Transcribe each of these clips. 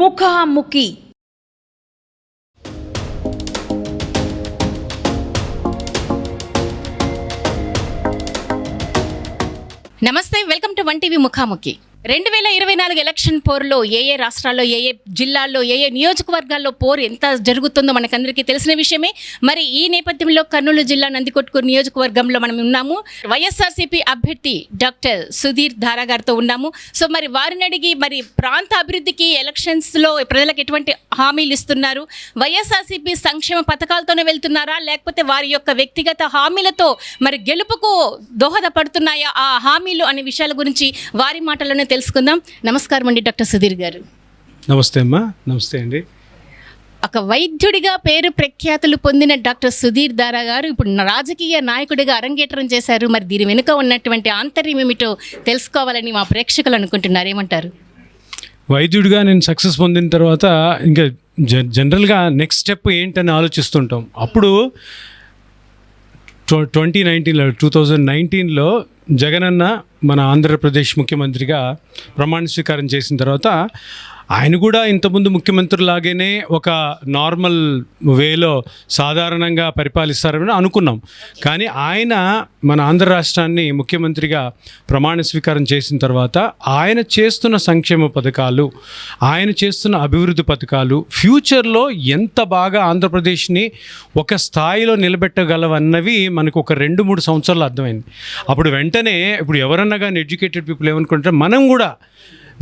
ముఖాముఖి. నమస్తే welcome to one TV ముఖాముఖి. రెండు వేల ఇరవై నాలుగు ఎలక్షన్ పోరులో ఏ ఏ రాష్ట్రాల్లో ఏ ఏ జిల్లాల్లో ఏ ఏ నియోజకవర్గాల్లో పోరు ఎంత జరుగుతుందో మనకందరికీ తెలిసిన విషయమే. మరి ఈ నేపథ్యంలో కర్నూలు జిల్లా నందికొట్కూరు నియోజకవర్గంలో మనం ఉన్నాము. వైఎస్ఆర్సీపీ అభ్యర్థి డాక్టర్ సుధీర్ ధారా గారితో ఉన్నాము. సో మరి వారిని అడిగి మరి ప్రాంత అభివృద్ధికి ఎలక్షన్స్లో ప్రజలకు ఎటువంటి హామీలు ఇస్తున్నారు? వైఎస్ఆర్సీపీ సంక్షేమ పథకాలతోనే వెళ్తున్నారా? లేకపోతే వారి యొక్క వ్యక్తిగత హామీలతో మరి గెలుపుకు దోహదపడుతున్నాయా? ఆ హామీలు అనే విషయాల గురించి వారి మాటల్లోనే తెలుసుకుందాం. నమస్కారం అండి డాక్టర్ సుధీర్ గారు. నమస్తే అమ్మా నమస్తే అండి. ఒక వైద్యుడిగా పేరు ప్రఖ్యాతులు పొందిన డాక్టర్ సుధీర్ దారా గారు ఇప్పుడు రాజకీయ నాయకుడిగా అరంగేట్రం చేశారు. మరి దీని వెనుక ఉన్నటువంటి ఆంతర్యం ఏమిటో తెలుసుకోవాలని మా ప్రేక్షకులు అనుకుంటున్నారు. ఏమంటారు? వైద్యుడిగా నేను సక్సెస్ పొందిన తర్వాత ఇంకా జనరల్గా నెక్స్ట్ స్టెప్ ఏంటని ఆలోచిస్తుంటాం. అప్పుడు ట్వంటీ నైన్టీన్లో టూ థౌజండ్ నైన్టీన్లో జగనన్న మన ఆంధ్రప్రదేశ్ ముఖ్యమంత్రిగా ప్రమాణ స్వీకారం చేసిన తర్వాత ఆయన కూడా ఇంతకుముందు ముఖ్యమంత్రులాగానే ఒక నార్మల్ వేలో సాధారణంగా పరిపాలిస్తారని అనుకున్నాం. కానీ ఆయన మన ఆంధ్ర రాష్ట్రాన్ని ముఖ్యమంత్రిగా ప్రమాణ స్వీకారం చేసిన తర్వాత ఆయన చేస్తున్న సంక్షేమ పథకాలు ఆయన చేస్తున్న అభివృద్ధి పథకాలు ఫ్యూచర్లో ఎంత బాగా ఆంధ్రప్రదేశ్ని ఒక స్థాయిలో నిలబెట్టగలవన్నవి మనకు ఒక రెండు మూడు సంవత్సరాలు అర్థమైంది. అప్పుడు వెంటనే ఇప్పుడు ఎవరన్నా కానీ ఎడ్యుకేటెడ్ పీపుల్ ఏమనుకుంటారు మనం కూడా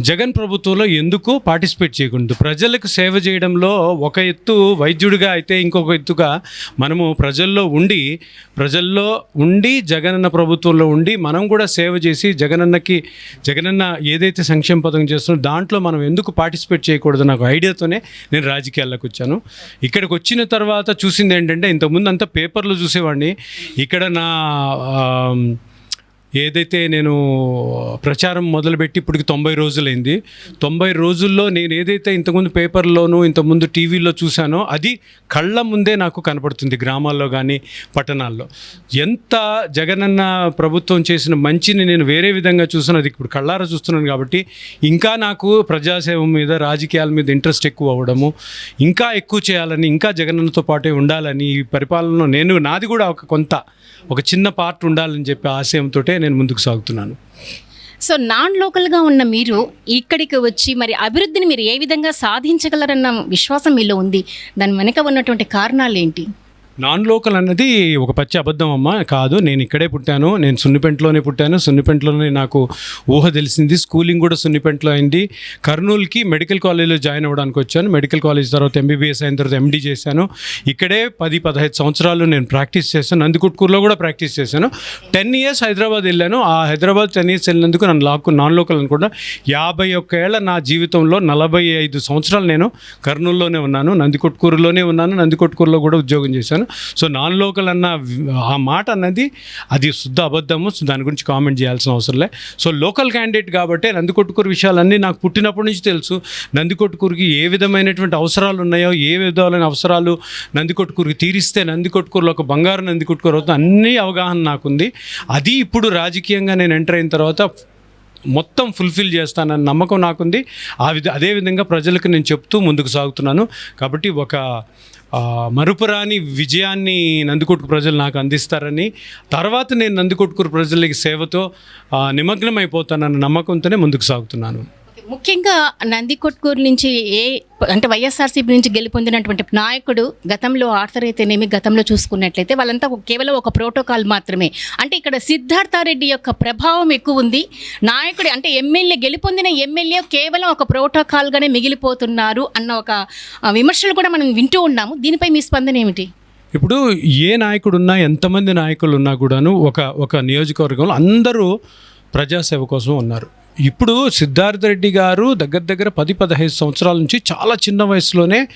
జగన్ ప్రభుత్వంలో ఎందుకు పార్టిసిపేట్ చేయకూడదు? ప్రజలకు సేవ చేయడంలో ఒక ఎత్తు వైద్యుడిగా అయితే ఇంకొక ఎత్తుగా మనము ప్రజల్లో ఉండి ప్రజల్లో ఉండి జగనన్న ప్రభుత్వంలో ఉండి మనం కూడా సేవ చేసి జగనన్నకి జగనన్న ఏదైతే సంక్షేమ పథకం చేస్తున్నో దాంట్లో మనం ఎందుకు పార్టిసిపేట్ చేయకూడదు నాకు ఐడియాతోనే నేను రాజకీయాల్లోకి వచ్చాను. ఇక్కడికి వచ్చిన తర్వాత చూసింది ఏంటంటే ఇంతకుముందు అంతా పేపర్లో చూసేవాడిని. ఇక్కడ నా ఏదైతే నేను ప్రచారం మొదలుపెట్టి ఇప్పటికి తొంభై రోజులైంది తొంభై రోజుల్లో నేను ఏదైతే ఇంతకుముందు పేపర్లోనూ ఇంతకుముందు టీవీలో చూశానో అది కళ్ళ ముందే నాకు కనపడుతుంది గ్రామాల్లో కానీ పట్టణాల్లో. ఎంత జగనన్న ప్రభుత్వం చేసిన మంచిని నేను వేరే విధంగా చూసాను అది ఇప్పుడు కళ్ళారా చూస్తున్నాను కాబట్టి ఇంకా నాకు ప్రజాసేవ మీద రాజకీయాల మీద ఇంట్రెస్ట్ ఎక్కువ అవ్వడము ఇంకా ఎక్కువ చేయాలని ఇంకా జగనన్నతో పాటే ఉండాలని ఈ పరిపాలనలో నేను నాది కూడా ఒక కొంత ఒక చిన్న పార్ట్ ఉండాలని చెప్పి ఆశయంతో నేను ముందుకు సాగుతున్నాను. సో నాన్ లోకల్గా ఉన్న మీరు ఇక్కడికి వచ్చి మరి అభివృద్ధిని మీరు ఏ విధంగా సాధించగలరన్న విశ్వాసం మీలో ఉంది. దాని వెనుక ఉన్నటువంటి కారణాలు ఏంటి? నాన్ లోకల్ అన్నది ఒక పచ్చి అబద్ధం అమ్మ కాదు. నేను ఇక్కడే పుట్టాను. నేను సున్నిపెంటలోనే పుట్టాను. సున్నిపెంటలోనే నాకు ఊహ తెలిసింది. స్కూలింగ్ కూడా సున్నిపెంటలో అయింది. కర్నూలుకి మెడికల్ కాలేజ్లో జాయిన్ అవ్వడానికి వచ్చాను. మెడికల్ కాలేజ్ తర్వాత ఎంబీబీఎస్ అయిన తర్వాత ఎండీ చేశాను. ఇక్కడే పది పదహైదు సంవత్సరాలు నేను ప్రాక్టీస్ చేశాను. నందికొట్కూరులో కూడా ప్రాక్టీస్ చేశాను. టెన్ ఇయర్స్ హైదరాబాద్ వెళ్ళాను. ఆ హైదరాబాద్ టెన్ ఇయర్స్ వెళ్ళినందుకు నన్ను లాక్కు నాన్ లోకల్ అనుకుంటా యాభై ఒక్క ఏళ్ళ నా జీవితంలో నలభై ఐదు సంవత్సరాలు నేను కర్నూలులోనే ఉన్నాను. నందికొట్కూరులోనే ఉన్నాను. నందికొట్కూరులో కూడా ఉద్యోగం చేశాను. సో నాన్ లోకల్ అన్న ఆ మాట అన్నది అది శుద్ధ అబద్ధము. సో దాని గురించి కామెంట్ చేయాల్సిన అవసరం లే. సో లోకల్ క్యాండిడేట్ కాబట్టి నందికొట్టుకూరు విషయాలన్నీ నాకు పుట్టినప్పటి నుంచి తెలుసు. నందికొట్టుకూరుకి ఏ విధమైనటువంటి అవసరాలు ఉన్నాయో ఏ విధమైన అవసరాలు నందికొట్టుకూరుకి తీరిస్తే నందికొట్టుకూరులో ఒక బంగారు నందికొట్టుకూరు అవుతుంది అన్ని అవగాహన నాకుంది. అది ఇప్పుడు రాజకీయంగా నేను ఎంటర్ అయిన తర్వాత మొత్తం ఫుల్ఫిల్ చేస్తానన్న నమ్మకం నాకుంది. ఆ విధ అదేవిధంగా ప్రజలకు నేను చెప్తూ ముందుకు సాగుతున్నాను. కాబట్టి ఒక మరుపురాని విజయాన్ని నందికొట్కు ప్రజలు నాకు అందిస్తారని తర్వాత నేను నందికొట్కూరు ప్రజలకి సేవతో ఆ, నిమగ్నమైపోతానన్న నమ్మకంతోనే ముందుకు సాగుతున్నాను. ముఖ్యంగా నందికొట్కూరు నుంచి ఏ అంటే వైఎస్ఆర్సీపీ నుంచి గెలుపొందినటువంటి నాయకుడు గతంలో ఆర్థర్ అయితేనేమి గతంలో చూసుకున్నట్లయితే వాళ్ళంతా కేవలం ఒక ప్రోటోకాల్ మాత్రమే. అంటే ఇక్కడ సిద్ధార్థారెడ్డి యొక్క ప్రభావం ఎక్కువ ఉంది. నాయకుడు అంటే ఎమ్మెల్యే గెలుపొందిన ఎమ్మెల్యే కేవలం ఒక ప్రోటోకాల్గానే మిగిలిపోతున్నారు అన్న ఒక విమర్శలు కూడా మనం వింటూ ఉన్నాము. దీనిపై మీ స్పందన ఏమిటి? ఇప్పుడు ఏ నాయకుడు ఉన్నా ఎంతమంది నాయకులు ఉన్నా కూడాను ఒక ఒక నియోజకవర్గంలో అందరూ ప్రజాసేవ కోసం ఉన్నారు. ఇప్పుడు సిద్ధార్థ రెడ్డి గారు దగ్గర దగ్గర పది పదహైదు సంవత్సరాల నుంచి చాలా చిన్న వయసులోనే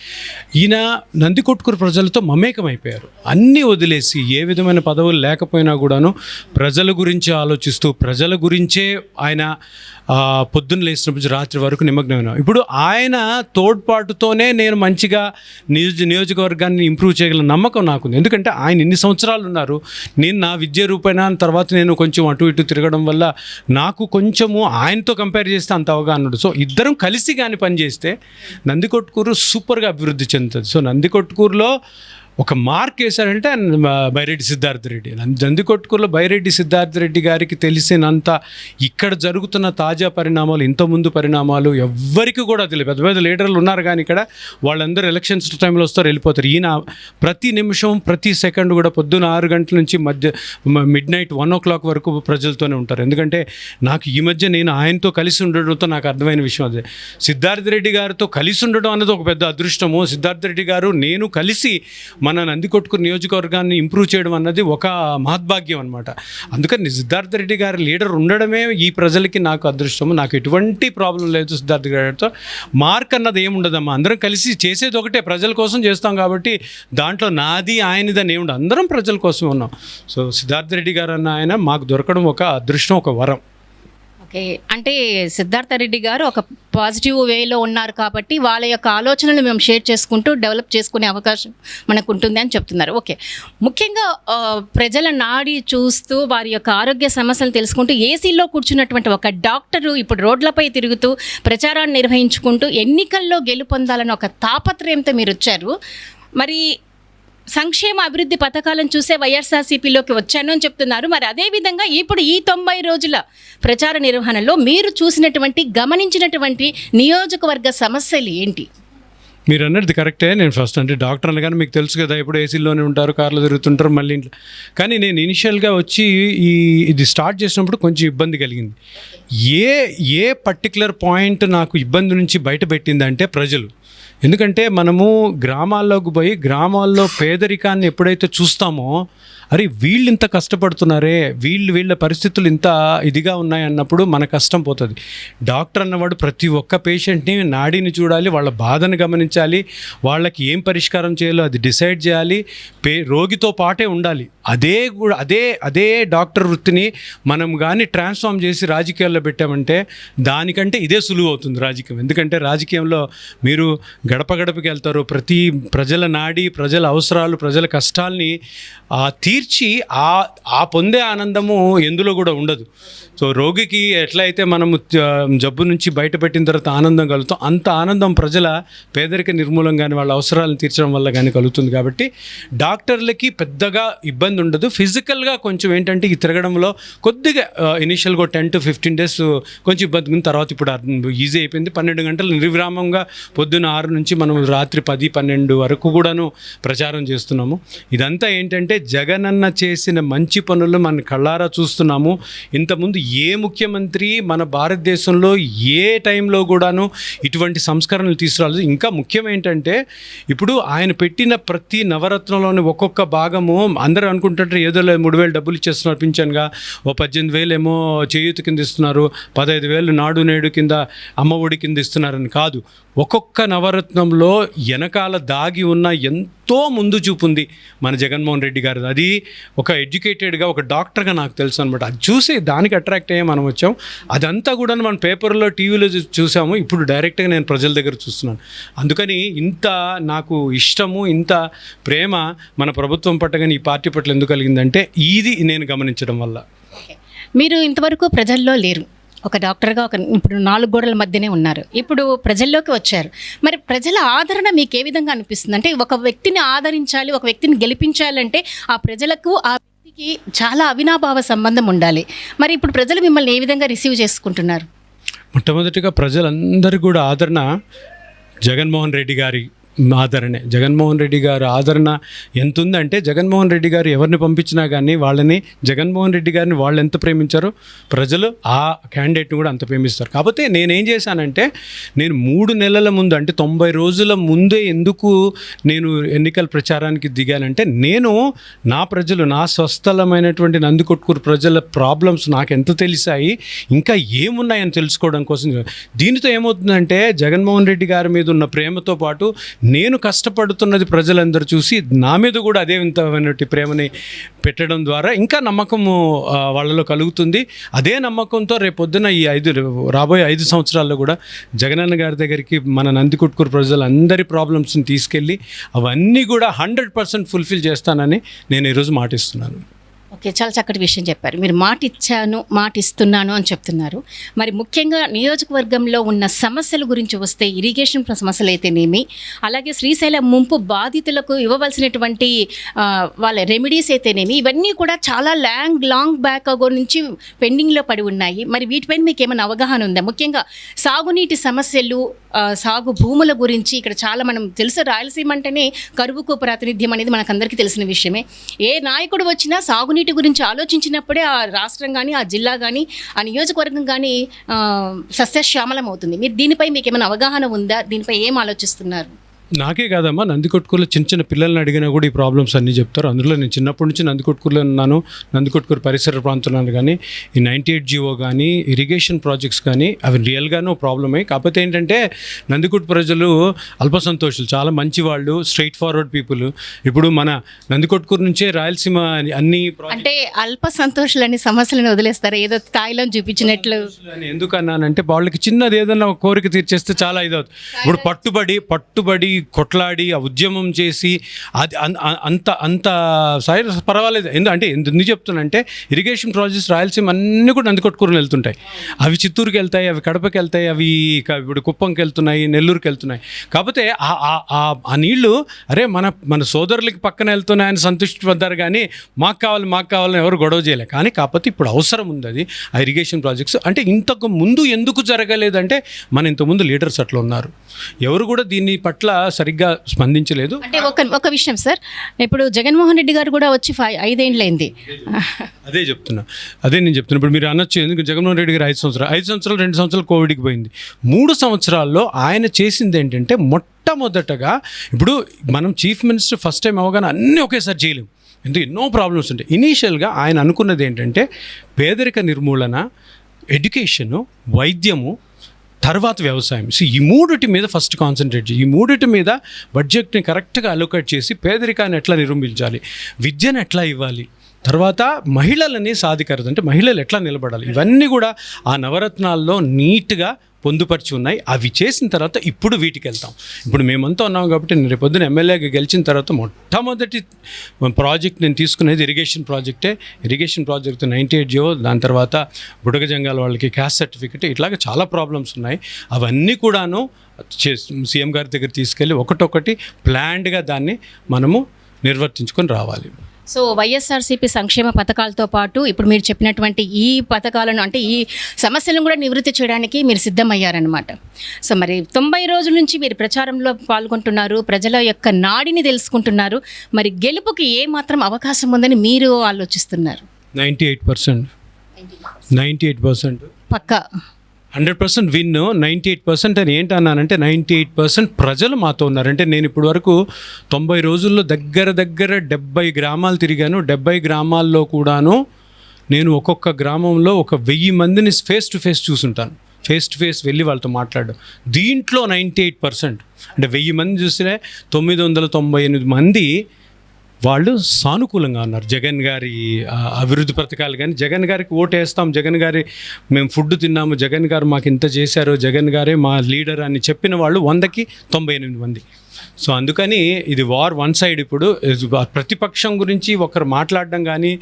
ఈయన నందికొట్కూరు ప్రజలతో మమేకమైపోయారు. అన్నీ వదిలేసి ఏ విధమైన పదవులు లేకపోయినా కూడాను ప్రజల గురించి ఆలోచిస్తూ ప్రజల గురించే ఆయన పొద్దున్న లేచినప్పుడు రాత్రి వరకు నిమగ్నమైన. ఇప్పుడు ఆయన తోడ్పాటుతోనే నేను మంచిగా నియోజ నియోజకవర్గాన్ని ఇంప్రూవ్ చేయగల నమ్మకం నాకుంది. ఎందుకంటే ఆయన ఇన్ని సంవత్సరాలు ఉన్నారు. నేను నా విద్య రూపేణ తర్వాత నేను కొంచెం అటు ఇటు తిరగడం వల్ల నాకు కొంచెము ఆయనతో కంపేర్ చేస్తే అంత అవగాహన సో ఇద్దరం కలిసి కానీ పనిచేస్తే నందికొట్కూరు సూపర్గా అభివృద్ధి చెందుతుంది. సో నందికొట్కూరులో ఒక మార్క్ వేశారంటే ఆయన బైరెడ్డి సిద్ధార్థ రెడ్డి. నం- బైరెడ్డి సిద్ధార్థ రెడ్డి గారికి తెలిసినంత ఇక్కడ జరుగుతున్న తాజా పరిణామాలు ఇంత ముందు పరిణామాలు ఎవ్వరికి కూడా తెలియదు. పెద్ద పెద్ద లీడర్లు ఉన్నారు కానీ ఇక్కడ వాళ్ళందరూ ఎలక్షన్స్ టైంలో వస్తారు వెళ్ళిపోతారు. ఈయన ప్రతి నిమిషం ప్రతి సెకండ్ కూడా పొద్దున్న ఆరు గంటల నుంచి మధ్య midnight one o'clock వరకు ప్రజలతోనే ఉంటారు. ఎందుకంటే నాకు ఈ మధ్య నేను ఆయనతో కలిసి ఉండడంతో నాకు అర్థమైన విషయం అదే. సిద్ధార్థ రెడ్డి గారితో కలిసి ఉండడం అనేది ఒక పెద్ద అదృష్టము. సిద్ధార్థ రెడ్డి గారు నేను కలిసి మన నందికొట్కూరు నియోజకవర్గాన్ని ఇంప్రూవ్ చేయడం అన్నది ఒక మహద్భాగ్యం అనమాట అందుకని సిద్ధార్థ రెడ్డి గారి లీడర్ ఉండడమే ఈ ప్రజలకి నాకు అదృష్టము. నాకు ఎటువంటి ప్రాబ్లం లేదు సిద్ధార్థ గారితో. మార్క్ అన్నది ఏముండదమ్మా అందరం కలిసి చేసేది ఒకటే. ప్రజల కోసం చేస్తాం కాబట్టి దాంట్లో నాది ఆయనది అని ఏముండదు అందరం ప్రజల కోసం ఉన్నాం. సో సిద్ధార్థ రెడ్డి గారు అన్న ఆయన మాకు దొరకడం ఒక అదృష్టం ఒక వరం. ఓకే. అంటే సిద్ధార్థ రెడ్డి గారు ఒక పాజిటివ్ వేలో ఉన్నారు కాబట్టి వాళ్ళ యొక్క ఆలోచనలు మేము షేర్ చేసుకుంటూ డెవలప్ చేసుకునే అవకాశం మనకు ఉంటుంది అని చెప్తున్నారు. ఓకే. ముఖ్యంగా ప్రజల నాడి చూస్తూ వారి యొక్క ఆరోగ్య సమస్యలు తెలుసుకుంటూ ఏసీలో కూర్చున్నటువంటి ఒక డాక్టరు ఇప్పుడు రోడ్లపై తిరుగుతూ ప్రచారాన్ని నిర్వహించుకుంటూ ఎన్నికల్లో గెలుపొందాలని ఒక తాపత్రయంతో మీరు వచ్చారు. మరి సంక్షేమ అభివృద్ధి పథకాలను చూసే వైఎస్ఆర్సీపీలోకి వచ్చాను అని చెప్తున్నారు. మరి అదేవిధంగా ఇప్పుడు ఈ తొంభై రోజుల ప్రచార నిర్వహణలో మీరు చూసినటువంటి గమనించినటువంటి నియోజకవర్గ సమస్యలు ఏంటి? మీరు అన్నది కరెక్టే. నేను ఫస్ట్ అంటే డాక్టర్ అనగానే మీకు తెలుసు కదా ఇప్పుడు ఏసీలోనే ఉంటారు కార్లో తిరుగుతుంటారు మళ్ళీ ఇంట్లో. కానీ నేను ఇనిషియల్గా వచ్చి ఈ ఇది స్టార్ట్ చేసినప్పుడు కొంచెం ఇబ్బంది కలిగింది. ఏ ఏ పర్టికులర్ పాయింట్ నాకు ఇబ్బంది నుంచి బయటపెట్టిందంటే ప్రజలు. ఎందుకంటే మనము గ్రామాల్లోకి పోయి గ్రామాల్లో పేదరికాన్ని ఎప్పుడైతే చూస్తామో అరే వీళ్ళు ఇంత కష్టపడుతున్నారే వీళ్ళు వీళ్ళ పరిస్థితులు ఇంత ఇదిగా ఉన్నాయి అన్నప్పుడు మన కష్టం పోతుంది. డాక్టర్ అన్నవాడు ప్రతి ఒక్క పేషెంట్ని నాడిని చూడాలి వాళ్ళ బాధను గమనించాలి వాళ్ళకి ఏం పరిష్కారం చేయాలో అది డిసైడ్ చేయాలి పే రోగితో పాటే ఉండాలి. అదే కూడా అదే అదే డాక్టర్ వృత్తిని మనం కానీ ట్రాన్స్ఫార్మ్ చేసి రాజకీయాల్లో పెట్టామంటే దానికంటే ఇదే సులువు అవుతుంది రాజకీయం. ఎందుకంటే రాజకీయంలో మీరు గడప గడపకి వెళ్తారు ప్రతి ప్రజల నాడి ప్రజల అవసరాలు ప్రజల కష్టాల్ని ఆ, తీర్చి ఆ ఆ పొందే ఆనందము ఎందులో కూడా ఉండదు. సో రోగికి ఎట్లయితే మనము జబ్బు నుంచి బయటపెట్టిన తర్వాత ఆనందం కలుగుతాం అంత ఆనందం ప్రజల పేదరిక నిర్మూలన కానీ వాళ్ళ అవసరాలను తీర్చడం వల్ల కానీ కలుగుతుంది కాబట్టి డాక్టర్లకి పెద్దగా ఇబ్బంది ఉండదు. ఫిజికల్గా కొంచెం ఏంటంటే ఈ తిరగడంలో కొద్దిగా ఇనిషియల్గా టెన్ టు ఫిఫ్టీన్ డేస్ కొంచెం ఇబ్బంది ఉంది. తర్వాత ఇప్పుడు ఈజీ అయిపోయింది. పన్నెండు గంటలు నిర్విరామంగా పొద్దున్న ఆరు నుంచి మనం రాత్రి పది పన్నెండు వరకు కూడాను ప్రచారం చేస్తున్నాము. ఇదంతా ఏంటంటే జగనన్న చేసిన మంచి పనులు మన కళ్ళారా చూస్తున్నాము. ఇంతకుముందు ఏ ముఖ్యమంత్రి మన భారతదేశంలో ఏ టైంలో కూడాను ఇటువంటి సంస్కరణలు తీసుకురాలేదు? ఇంకా ముఖ్యం ఏంటంటే ఇప్పుడు ఆయన పెట్టిన ప్రతి నవరత్నంలోని ఒక్కొక్క భాగము అందరూ అనుకుంటుంటారు ఏదో లేదు మూడు వేలు డబ్బులు ఇచ్చేస్తున్నారు పింఛన్గా ఓ పద్దెనిమిది వేలు ఏమో చేయూత కింద ఇస్తున్నారు పదహైదు వేలు నాడు నేడు కింద అమ్మ ఒడి కింద ఇస్తున్నారని. కాదు ఒక్కొక్క నవరత్నంలో వెనకాల దాగి ఉన్న ఎంత ఎంతో ముందు చూపు ఉంది మన జగన్మోహన్ రెడ్డి గారు అది ఒక ఎడ్యుకేటెడ్గా ఒక డాక్టర్గా నాకు తెలుసు అనమాట అది చూసి దానికి అట్రాక్ట్ అయ్యే మనం వచ్చాం. అదంతా కూడా మన పేపర్లో టీవీలో చూసాము. ఇప్పుడు డైరెక్ట్గా నేను ప్రజల దగ్గర చూస్తున్నాను. అందుకని ఇంత నాకు ఇష్టము ఇంత ప్రేమ మన ప్రభుత్వం పట్ల కానీ ఈ పార్టీ పట్ల ఎందుకు కలిగిందంటే ఇది నేను గమనించడం వల్ల. మీరు ఇంతవరకు ప్రజల్లో లేరు. ఒక డాక్టర్గా ఒక ఇప్పుడు నాలుగు గోడల మధ్యనే ఉన్నారు. ఇప్పుడు ప్రజల్లోకి వచ్చారు. మరి ప్రజల ఆదరణ మీకు ఏ విధంగా అనిపిస్తుంది? అంటే ఒక వ్యక్తిని ఆదరించాలి ఒక వ్యక్తిని గెలిపించాలంటే ఆ ప్రజలకు ఆ వ్యక్తికి చాలా అవినాభావ సంబంధం ఉండాలి. మరి ఇప్పుడు ప్రజలు మిమ్మల్ని ఏ విధంగా రిసీవ్ చేసుకుంటున్నారు? మొట్టమొదటిగా ప్రజలందరూ కూడా ఆదరణ జగన్మోహన్ రెడ్డి గారి ఆదరణే. జగన్మోహన్ రెడ్డి గారు ఆదరణ ఎంత ఉందంటే జగన్మోహన్ రెడ్డి గారు ఎవరిని పంపించినా కానీ వాళ్ళని జగన్మోహన్ రెడ్డి గారిని వాళ్ళు ఎంత ప్రేమించారో ప్రజలు ఆ క్యాండిడేట్ని కూడా అంత ప్రేమిస్తారు. కాకపోతే నేనేం చేశానంటే నేను మూడు నెలల ముందు అంటే తొంభై రోజుల ముందే ఎందుకు నేను ఎన్నికల ప్రచారానికి దిగానంటే నేను నా ప్రజలు నా స్వస్థలమైనటువంటి నందికొట్కూరు ప్రజల ప్రాబ్లమ్స్ నాకు ఎంత తెలిసాయి ఇంకా ఏమున్నాయని తెలుసుకోవడం కోసం. దీనితో ఏమవుతుందంటే జగన్మోహన్ రెడ్డి గారి మీద ఉన్న ప్రేమతో పాటు నేను కష్టపడుతున్నది ప్రజలందరూ చూసి నా మీద కూడా అదే వింతమైనటువంటి ప్రేమని పెట్టడం ద్వారా ఇంకా నమ్మకము వాళ్ళలో కలుగుతుంది. అదే నమ్మకంతో రేపొద్దున ఈ ఐదు రాబోయే ఐదు సంవత్సరాల్లో కూడా జగనన్న గారి దగ్గరికి మన నందికొట్కూరు ప్రజలందరి ప్రాబ్లమ్స్ని తీసుకెళ్ళి అవన్నీ కూడా హండ్రెడ్ పర్సెంట్ ఫుల్ఫిల్ చేస్తానని నేను ఈరోజు మాటిస్తున్నాను. ఓకే చాలా చక్కటి విషయం చెప్పారు. మీరు మాట ఇచ్చాను మాట ఇస్తున్నాను అని చెప్తున్నారు. మరి ముఖ్యంగా నియోజకవర్గంలో ఉన్న సమస్యల గురించి వస్తే ఇరిగేషన్ సమస్యలు అయితేనేమి అలాగే శ్రీశైలం ముంపు బాధితులకు ఇవ్వవలసినటువంటి వాళ్ళ రెమెడీస్ అయితేనేమి? ఇవన్నీ కూడా చాలా లాంగ్ లాంగ్ బ్యాక్ అగో నుంచి పెండింగ్లో పడి ఉన్నాయి. మరి వీటిపైన మీకు ఏమైనా అవగాహన ఉందా? ముఖ్యంగా సాగునీటి సమస్యలు సాగు భూముల గురించి ఇక్కడ చాలా మనం తెలుసు. రాయలసీమ అంటేనే కరువుకు ప్రాతినిధ్యం అనేది మనకు అందరికీ తెలిసిన విషయమే. ఏ నాయకుడు వచ్చినా సాగునీటి గురించి ఆలోచించినప్పుడే ఆ రాష్ట్రం కానీ ఆ జిల్లా కానీ ఆ నియోజకవర్గం కానీ సస్యశ్యామలం అవుతుంది. మీరు దీనిపై మీకు ఏమైనా అవగాహన ఉందా? దీనిపై ఏం ఆలోచిస్తున్నారు? నాకే కాదమ్మా నందికొట్కూరులో చిన్న చిన్న పిల్లల్ని అడిగినా కూడా ఈ ప్రాబ్లమ్స్ అన్నీ చెప్తారు. అందులో నేను చిన్నప్పటి నుంచి నందికొట్కూరులో ఉన్నాను. నందికొట్కూరు పరిసర ప్రాంతంలో కానీ ఈ నైంటీ ఎయిట్ జియో కానీ ఇరిగేషన్ ప్రాజెక్ట్స్ కానీ అవి రియల్గానూ ప్రాబ్లమే కాకపోతే ఏంటంటే నందికొట్ ప్రజలు అల్పసంతోషులు చాలా మంచి వాళ్ళు స్ట్రైట్ ఫార్వర్డ్ పీపుల్ ఇప్పుడు మన నందికొట్కూరు నుంచే రాయలసీమ అన్ని అంటే అల్ప సంతోషాలని సమస్యలను వదిలేస్తారు. ఏదో స్థాయిలో చూపించినట్లు. అని ఎందుకు అన్నానంటే వాళ్ళకి చిన్నది ఏదన్నా కోరిక తీర్చేస్తే చాలా ఇదవుతుంది. ఇప్పుడు పట్టుబడి పట్టుబడి కొట్లాడి ఆ ఉద్యమం చేసి అది అన్- అంత అంత సై పర్వాలేదు. ఎందుకంటే ఎందుకు చెప్తున్నానంటే ఇరిగేషన్ ప్రాజెక్ట్స్ రాయలసీమ అన్నీ కూడా నందికొట్టుకూరులు వెళ్తుంటాయి. అవి చిత్తూరుకి వెళ్తాయి అవి కడపకి వెళ్తాయి అవి ఇక ఇప్పుడు కుప్పంకి వెళ్తున్నాయి నెల్లూరుకి వెళ్తున్నాయి. కాకపోతే ఆ- ఆ- ఆ- ఆ నీళ్ళు అరే మన మన సోదరులకి పక్కన వెళ్తున్నాయని సంతృష్టి పడ్డారు కానీ మాకు కావాలి మాకు కావాలని ఎవరు గొడవ చేయలే. కానీ కాకపోతే ఇప్పుడు అవసరం ఉంది అది ఆ ఇరిగేషన్ ప్రాజెక్ట్స్ అంటే ఇంతకు ముందు ఎందుకు జరగలేదంటే మన ఇంతకుముందు లీడర్స్ అట్లా ఉన్నారు. ఎవరు కూడా దీని పట్ల సరిగ్గా స్పందించలేదు. అంటే ఒక ఒక విషయం సార్. ఇప్పుడు జగన్మోహన్ రెడ్డి గారు కూడా వచ్చి ఫైవ్ ఐదేండ్లైంది. అదే చెప్తున్నా. అదే నేను చెప్తున్నా. ఇప్పుడు మీరు అనొచ్చు ఎందుకు జగన్మోహన్ రెడ్డి గారు ఐదు సంవత్సరాలు ఐదు సంవత్సరాలు రెండు సంవత్సరాలు కోవిడ్కి పోయింది. మూడు సంవత్సరాల్లో ఆయన చేసింది ఏంటంటే మొట్టమొదటగా ఇప్పుడు మనం చీఫ్ మినిస్టర్ ఫస్ట్ టైం అవగానే అన్నీ ఒకేసారి చేయలేము ఎందుకు? ఎన్నో ప్రాబ్లమ్స్ ఉంటాయి. ఇనీషియల్గా ఆయన అనుకున్నది ఏంటంటే పేదరిక నిర్మూలన ఎడ్యుకేషను వైద్యము తర్వాత వ్యవసాయం. సో ఈ మూడిటి మీద ఫస్ట్ కాన్సన్ట్రేట్ చేయి. ఈ మూడిటి మీద బడ్జెట్ని కరెక్ట్గా అలోకేట్ చేసి పేదరికాన్ని ఎట్లా నిరూపించాలి విద్యను ఎట్లా ఇవ్వాలి? తర్వాత మహిళలని సాధికారత అంటే మహిళలు ఎట్లా నిలబడాలి? ఇవన్నీ కూడా ఆ నవరత్నాల్లో నీట్గా పొందుపరిచి ఉన్నాయి. అవి చేసిన తర్వాత ఇప్పుడు వీటికి వెళ్తాం. ఇప్పుడు మేమంతా ఉన్నాం కాబట్టి నేను రేపొద్దున ఎమ్మెల్యేగా గెలిచిన తర్వాత మొట్టమొదటి ప్రాజెక్ట్ నేను తీసుకునేది irrigation ప్రాజెక్టే. Irrigation project ninety eight GO దాని తర్వాత బుడగజంగాల వాళ్ళకి క్యాస్ట్ సర్టిఫికెట్ ఇట్లాగ చాలా ప్రాబ్లమ్స్ ఉన్నాయి. అవన్నీ కూడాను చే సీఎం గారి దగ్గర తీసుకెళ్ళి ఒకటొకటి ప్లాన్డ్గా దాన్ని మనము నిర్వర్తించుకొని రావాలి. సో వైఎస్ఆర్సీపీ సంక్షేమ పథకాలతో పాటు ఇప్పుడు మీరు చెప్పినటువంటి ఈ పథకాలను అంటే ఈ సమస్యలను కూడా నివృత్తి చేయడానికి మీరు సిద్ధమయ్యారనమాట సో మరి తొంభై రోజుల నుంచి మీరు ప్రచారంలో పాల్గొంటున్నారు ప్రజల యొక్క నాడిని తెలుసుకుంటున్నారు మరి గెలుపుకి ఏ మాత్రం అవకాశం ఉందని మీరు ఆలోచిస్తున్నారు? Ninety eight percent. Ninety eight percent. పక్కా. Hundred percent win ninety eight percent అని ఏంటన్నానంటే నైంటీ ఎయిట్ పర్సెంట్ ప్రజలు మాతో ఉన్నారు అంటే నేను ఇప్పుడు వరకు తొంభై రోజుల్లో దగ్గర దగ్గర డెబ్బై గ్రామాలు తిరిగాను. డెబ్బై గ్రామాల్లో కూడాను నేను ఒక్కొక్క గ్రామంలో ఒక వెయ్యి మందిని ఫేస్ టు ఫేస్ చూసుంటాను. ఫేస్ టు ఫేస్ వెళ్ళి వాళ్ళతో మాట్లాడడం. దీంట్లో నైంటీ ఎయిట్ పర్సెంట్ అంటే వెయ్యి మంది చూస్తే తొమ్మిది వందల తొంభై ఎనిమిది మంది వాళ్ళు సానుకూలంగా ఉన్నారు. జగన్ గారి అభివృద్ధి పథకాలు కానీ జగన్ గారికి ఓటు వేస్తాం జగన్ గారి మేము ఫుడ్ తిన్నాము జగన్ గారు మాకు ఇంత చేశారు జగన్ గారే మా లీడర్ అని చెప్పిన వాళ్ళు వందకి తొంభై ఎనిమిది మంది. సో అందుకని ఇది వార్ వన్ సైడ్ ఇప్పుడు. ప్రతిపక్షం గురించి ఒకరు మాట్లాడడం కానీ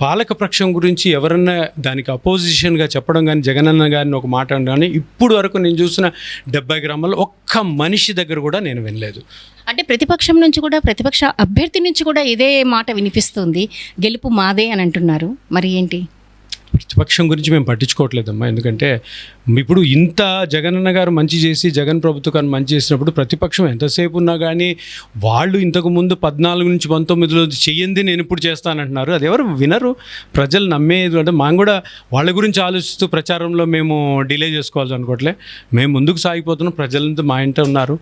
పాలకపక్షం గురించి ఎవరన్నా దానికి అపోజిషన్గా చెప్పడం కానీ జగనన్న గారిని ఒక మాట కానీ ఇప్పుడు వరకు నేను చూసిన డెబ్బై గ్రామాల్లో ఒక్క మనిషి దగ్గర కూడా నేను వినలేదు. అంటే ప్రతిపక్షం నుంచి కూడా ప్రతిపక్ష అభ్యర్థి నుంచి కూడా ఇదే మాట వినిపిస్తుంది. గెలుపు మాదే అని అంటున్నారు. మరి ఏంటి? ప్రతిపక్షం గురించి మేము పట్టించుకోవట్లేదమ్మా. ఎందుకంటే ఇప్పుడు ఇంత జగనన్న గారు మంచి చేసి జగన్ ప్రభుత్వం మంచి చేసినప్పుడు ప్రతిపక్షం ఎంతసేపు ఉన్నా కానీ వాళ్ళు ఇంతకు ముందు పద్నాలుగు నుంచి పంతొమ్మిదిలో చెయ్యింది నేను ఇప్పుడు చేస్తానంటున్నారు. అది ఎవరు వినరు. ప్రజలు నమ్మేది అంటే మాకు కూడా వాళ్ళ గురించి ఆలోచిస్తూ ప్రచారంలో మేము డిలే చేసుకోవాల్సి అనుకోవట్లే. మేము ముందుకు సాగిపోతున్నాం. ప్రజలంతా మా ఇంట ఉన్నారు.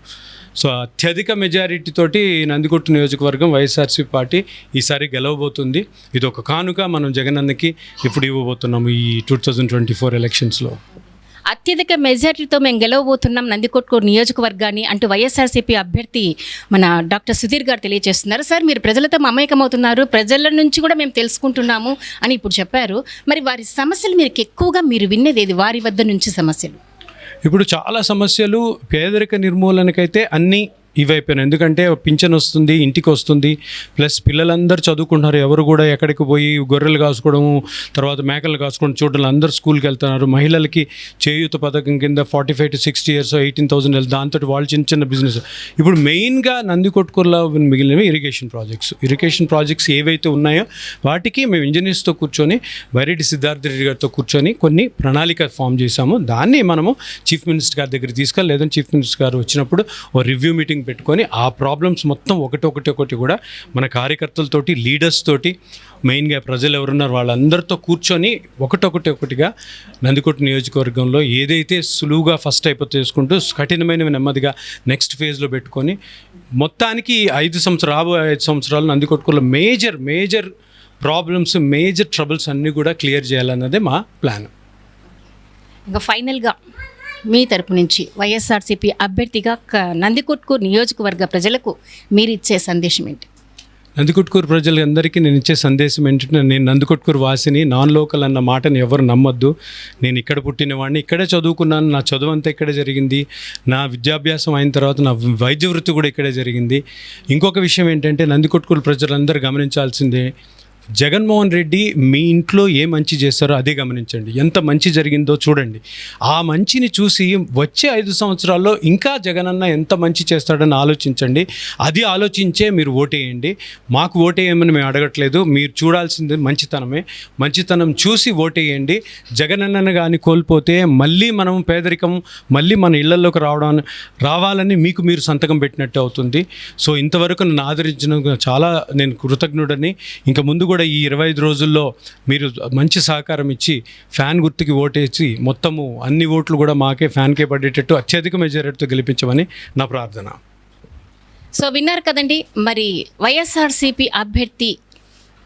సో అత్యధిక మెజారిటీ తోటి నందికొట్టు నియోజకవర్గం వైఎస్ఆర్సీ పార్టీ ఈసారి గెలవబోతుంది. ఇది ఒక కానుక మనం జగనన్నకి ఇప్పుడు ఇవ్వబోతున్నాము ఈ టూ థౌజండ్ ట్వంటీ ఫోర్ ఎలక్షన్స్లో? అత్యధిక మెజారిటీతో మేము గెలవబోతున్నాం నందికొట్కూరు నియోజకవర్గాన్ని అంటూ వైఎస్ఆర్సీపీ అభ్యర్థి మన డాక్టర్ సుధీర్ గారు తెలియజేస్తున్నారు. సార్ మీరు ప్రజలతో మమేకమవుతున్నారు. ప్రజల నుంచి కూడా మేము తెలుసుకుంటున్నాము అని ఇప్పుడు చెప్పారు. మరి వారి సమస్యలు మీరు ఎక్కువగా మీరు వినేది ఏది? వారి వద్ద నుంచి సమస్యలు. ఇప్పుడు చాలా సమస్యలు పేదరిక నిర్మూలనకైతే అన్నీ ఇవైపోయినాయి ఎందుకంటే పింఛన్ వస్తుంది ఇంటికి వస్తుంది. ప్లస్ పిల్లలందరూ చదువుకుంటున్నారు. ఎవరు కూడా ఎక్కడికి పోయి గొర్రెలు కాసుకోవడము తర్వాత మేకలు కాసుకోవడం చూడడం అందరూ స్కూల్కి వెళ్తున్నారు. మహిళలకి చేయూత పథకం కింద forty five to sixty years eighteen thousand దాంతో వాళ్ళు చిన్న చిన్న బిజినెస్. ఇప్పుడు మెయిన్గా నందికొట్కూరులో మిగిలినవి ఇరిగేషన్ ప్రాజెక్ట్స్. ఇరిగేషన్ ప్రాజెక్ట్స్ ఏవైతే ఉన్నాయో వాటికి మేము ఇంజనీర్స్తో కూర్చొని వైరెడ్డి సిద్ధార్థ రెడ్డి గారితో కూర్చొని కొన్ని ప్రణాళిక ఫామ్ చేశాము. దాన్ని మనము చీఫ్ మినిస్టర్ గారి దగ్గర తీసుకెళ్ళి లేదంటే చీఫ్ మినిస్టర్ గారు వచ్చినప్పుడు ఓ రివ్యూ మీటింగ్ పెట్టుకొని ఆ ప్రాబ్లమ్స్ మొత్తం ఒకటి ఒకటి ఒకటి కూడా మన కార్యకర్తలతోటి లీడర్స్ తోటి మెయిన్గా ప్రజలు ఎవరున్నారు వాళ్ళందరితో కూర్చొని ఒకటొకటి ఒకటిగా నందికొట్టు నియోజకవర్గంలో ఏదైతే సులువుగా ఫస్ట్ అయిపోతే చేసుకుంటూ కఠినమైనవి నెమ్మదిగా నెక్స్ట్ ఫేజ్లో పెట్టుకొని మొత్తానికి ఐదు సంవత్సరాలు రాబోయే ఐదు సంవత్సరాలు నందికొట్టుకులో major major problems major troubles అన్నీ కూడా క్లియర్ చేయాలన్నదే మా ప్లాన్ ఇంకా ఫైనల్గా మీ తరపు నుంచి వైఎస్ఆర్సీపీ అభ్యర్థిగా నందికొట్కూరు నియోజకవర్గ ప్రజలకు మీరు ఇచ్చే సందేశం ఏంటి? నందికొట్కూరు ప్రజలందరికీ నేను ఇచ్చే సందేశం ఏంటంటే నేను నందికొట్కూరు వాసిని నాన్ లోకల్ అన్న మాటని ఎవరు నమ్మొద్దు. నేను ఇక్కడ పుట్టినవాడిని ఇక్కడే చదువుకున్నాను నా చదువు అంతా ఇక్కడే జరిగింది. నా విద్యాభ్యాసం అయిన తర్వాత నా వైద్య వృత్తి కూడా ఇక్కడే జరిగింది. ఇంకొక విషయం ఏంటంటే నందికొట్కూరు ప్రజలందరూ గమనించాల్సిందే జగన్మోహన్ రెడ్డి మీ ఇంట్లో ఏ మంచి చేస్తారో అదే గమనించండి. ఎంత మంచి జరిగిందో చూడండి. ఆ మంచిని చూసి వచ్చే ఐదు సంవత్సరాల్లో ఇంకా జగనన్న ఎంత మంచి చేస్తాడని ఆలోచించండి. అది ఆలోచించే మీరు ఓటేయండి. మాకు ఓటేయమని మేము అడగట్లేదు. మీరు చూడాల్సింది మంచితనమే. మంచితనం చూసి ఓటేయండి. జగనన్నను కానీ కోల్పోతే మళ్ళీ మనం పేదరికం మళ్ళీ మన ఇళ్ళలోకి రావడం రావాలని మీకు మీరు సంతకం పెట్టినట్టు అవుతుంది. సో ఇంతవరకు నన్ను ఆదరించిన చాలా నేను కృతజ్ఞుడని ఇంకా ముందు కూడా ఈ ఇరవై ఐదు రోజుల్లో మీరు మంచి సహకారం ఇచ్చి ఫ్యాన్ గుర్తుకి ఓటేసి మొత్తము అన్ని ఓట్లు కూడా మాకే ఫ్యాన్కే పడేటట్టు అత్యధిక మెజారిటీతో గెలిపించమని నా ప్రార్థన. సో విన్నారు కదండి మరి వైఎస్ఆర్సీపీ అభ్యర్థి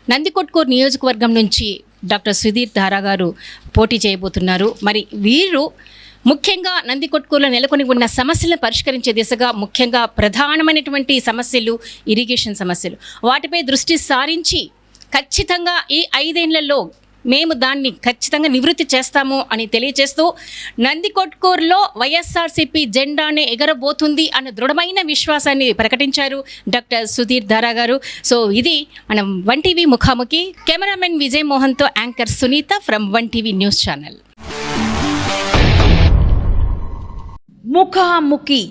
నందికొట్కూరు నియోజకవర్గం నుంచి డాక్టర్ సుధీర్ ధారా గారు పోటీ చేయబోతున్నారు. మరి వీరు ముఖ్యంగా నందికొట్కూరులో నెలకొని ఉన్న సమస్యలను పరిష్కరించే దిశగా ముఖ్యంగా ప్రధానమైనటువంటి సమస్యలు ఇరిగేషన్ సమస్యలు. వాటిపై దృష్టి సారించి ఖచ్చితంగా ఈ ఐదేళ్ళలో మేము దాన్ని ఖచ్చితంగా నివృత్తి చేస్తాము అని తెలియజేస్తూ నందికొట్కూరులో వైఎస్ఆర్సీపీ జెండానే ఎగరబోతుంది అన్న దృఢమైన విశ్వాసాన్ని ప్రకటించారు డాక్టర్ సుధీర్ దారా గారు. సో ఇది మనం వన్ టీవీ ముఖాముఖి. Cameraman Vijay మోహన్తో anchor Sunitha from one TV news channel. ముఖాముఖి.